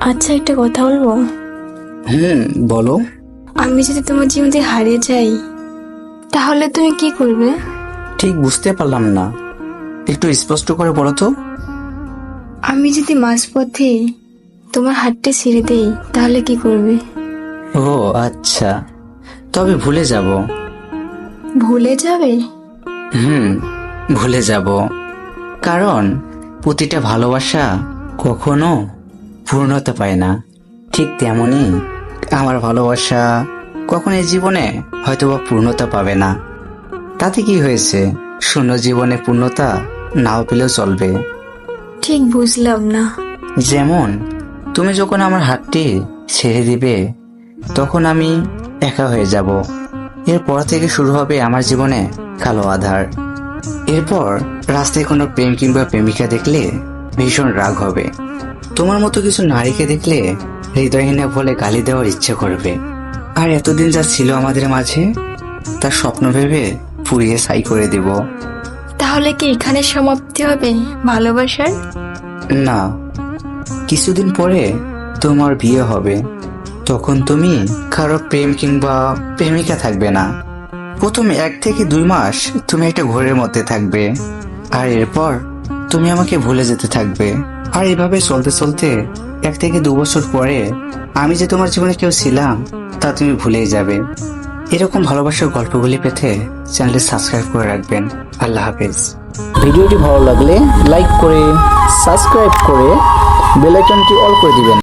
আচ্ছা একটা কথা বলব? হুম বলো। আমি যদি তোমার জীবন থেকে হারিয়ে যাই তাহলে তুমি কি করবে? ঠিক বুঝতে পারলাম না। একটু স্পষ্ট করে বলো তো। আমি যদি মাঝপথে তোমার হাতটা ছেড়ে দেই তাহলে কি করবে? ও আচ্ছা। তবে ভুলে যাব। ভুলে যাবে? হুম ভুলে যাব। কারণ প্রতিটা ভালোবাসা কখনো পূর্ণতা পায় না। ঠিক তেমনই আমার ভালোবাসা কখনো এই জীবনে হয়তোবা পূর্ণতা পাবে না। তাতে কি হয়েছে? শূন্য জীবনে পূর্ণতা নাও পেলেও চলবে। ঠিক বুঝলাম না। যেমন তুমি যখন আমার হাতটি ছেড়ে দিবে তখন আমি একা হয়ে যাব। এরপর থেকে শুরু হবে আমার জীবনে কালো আধার। এরপর রাস্তায় কোনো প্রেম কিংবা প্রেমিকা দেখলে ভীষণ রাগ হবে। তোমার মতো কিছু নারীকে দেখলে হৃদয়হীনা বলে গালি দেওয়ার ইচ্ছে করবে। আর এতদিন যা ছিল আমাদের মাঝে তার স্বপ্ন ভেবে পুড়িয়ে সাই করে দেব। তাহলে কি এখানে সমাপ্তি হবে ভালোবাসার? না কিছুদিন পরে তোমার বিয়ে হবে। তখন তুমি কারও প্রেম কিংবা প্রেমিকা থাকবে না। প্রথম এক থেকে দুই মাস তুমি একটা ঘোরের মধ্যে থাকবে। আর এরপর তুমি আমাকে ভুলে যেতে থাকবে। আর এভাবে চলতে চলতে এক থেকে দু বছর পরে আমি যে তোমার জীবনে কেউ ছিলাম, তা তুমি ভুলেই যাবে। এরকম ভালোবাসার গল্পগুলি পেতে চ্যানেলটি সাবস্ক্রাইব করে রাখবেন। আল্লাহ হাফেজ। ভিডিওটি ভালো লাগলে লাইক করে, সাবস্ক্রাইব করে বেল আইকনটি অল করে দিবেন।